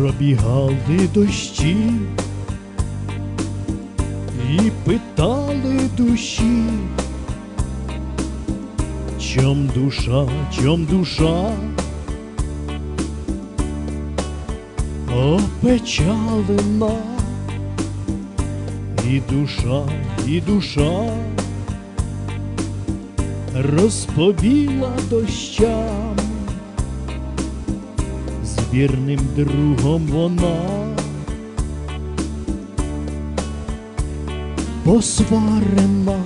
Пробігали дощі і питали душі, чом душа, чом душа? Опечалена, і душа, і душа розповіла дощам, вірним другом вона. Посварена,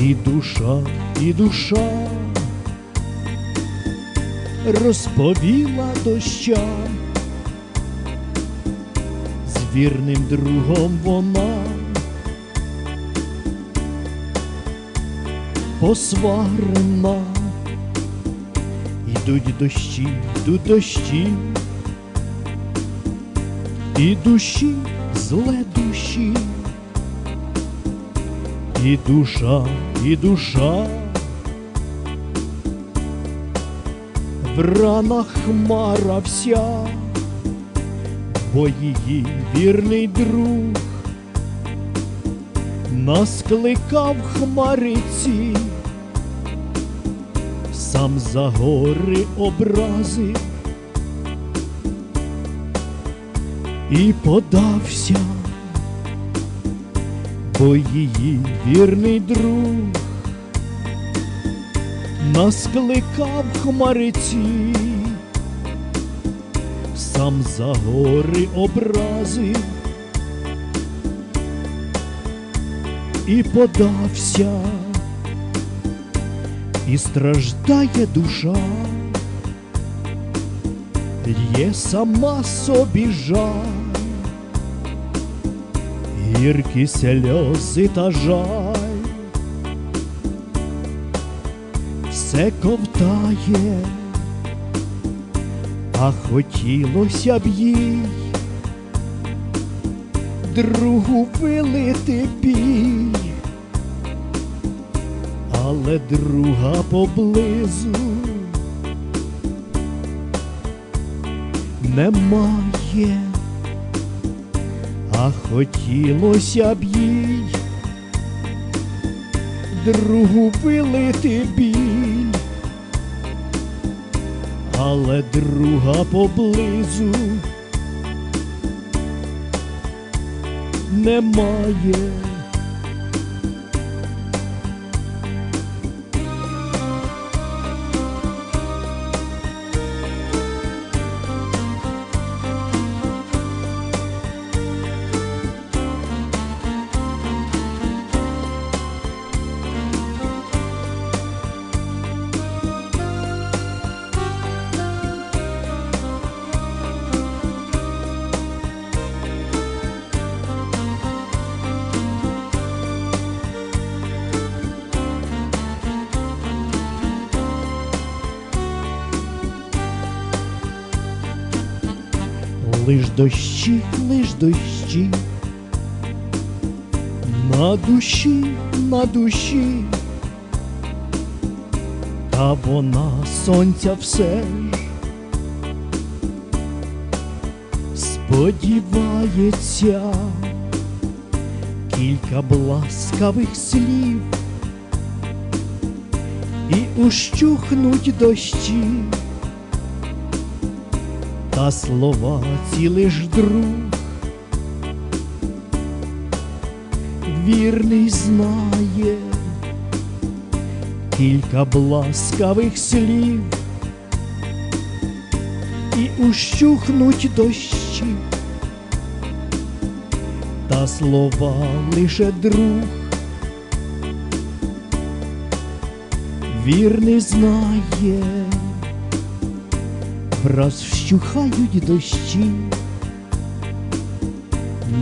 і душа, і душа розповіла дощам, з вірним другом вона. Посварена. Йдуть дощі, йдуть дощі, і душі зле душі, і душа, і душа. Врана хмара вся, бо її вірний друг нас кликав хмариці, сам за гори образи. І подався, бо її вірний друг нас кликав хмариці, сам за гори образи. І подався, і страждає душа, є сама собі жаль, гіркі сльози та жаль. все ковтає, а хотілося б їй другу вилити бій, але друга поблизу. Немає, а хотілося б їй другу вилити біль, але друга поблизу немає. Лиш дощі, лиш дощі, на душі, на душі, та вона сонця все. Ж сподівається, кілька б ласкавих слів. І ущухнуть дощі та слова ці лиш друг, вірний знає кілька б ласкавих слів. І ущухнуть дощі, та слова лише друг, вірний знає враз вщухають дощі,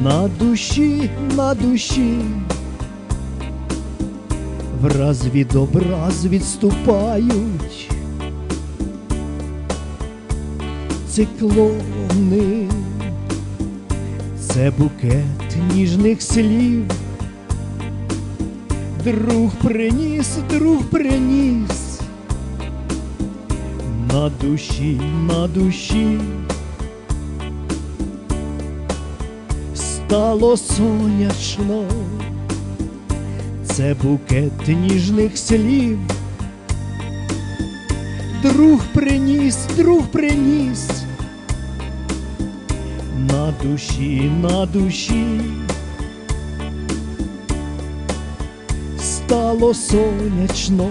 на душі, на душі, враз від образ відступають. Циклони, це букет ніжних слів. Друг приніс, друг приніс на душі, на душі. Стало сонячно, це букет ніжних слів, друг приніс, друг приніс, на душі, на душі. Стало сонячно.